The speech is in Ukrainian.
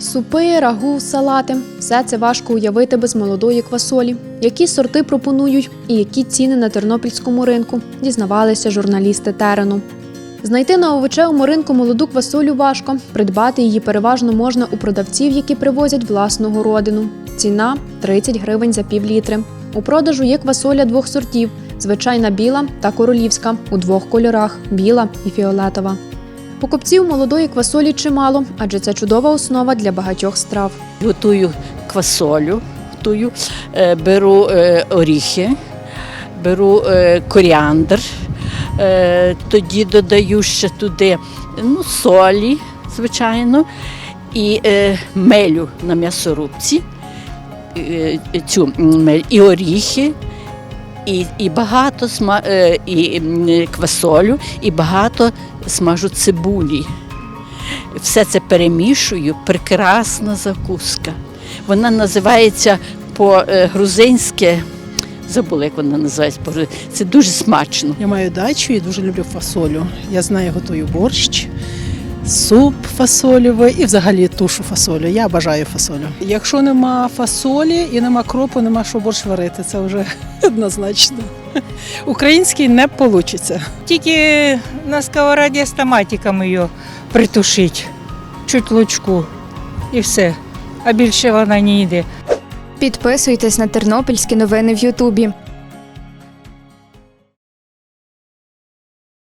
Супи, рагу, салати все це важко уявити без молодої квасолі. Які сорти пропонують і які ціни на тернопільському ринку, дізнавалися журналісти терену. Знайти на овочевому ринку молоду квасолю важко. Придбати її переважно можна у продавців, які привозять власного родину. Ціна 30 гривень за пів літри. У продажу є квасоля двох сортів: звичайна біла та королівська у двох кольорах біла і фіолетова. Покупців молодої квасолі чимало, адже це чудова основа для багатьох страв. Готую квасолю, готую, е, беру е, оріхи, беру е, коріандр, тоді додаю ще туди ну, солі, звичайно, і мелю на м'ясорубці, цю мель, і оріхи. І, і багато сма, е, і квасолю, і багато смажу цибулі. Все це перемішую, прекрасна закуска. Вона називається по-грузинськи, забула, як вона називається. Це дуже смачно. Я маю дачу і дуже люблю фасолю. Я з нею готую борщ, суп фасольовий і взагалі тушу фасолю. Я бажаю фасолю. Якщо нема фасолі і нема кропу, нема що борщ варити. Це вже однозначно. Український не вийде. Тільки на сковороді з томатиком її притушить, чуть лучку і все. А більше вона не йде. Підписуйтесь на тернопільські новини в Ютубі.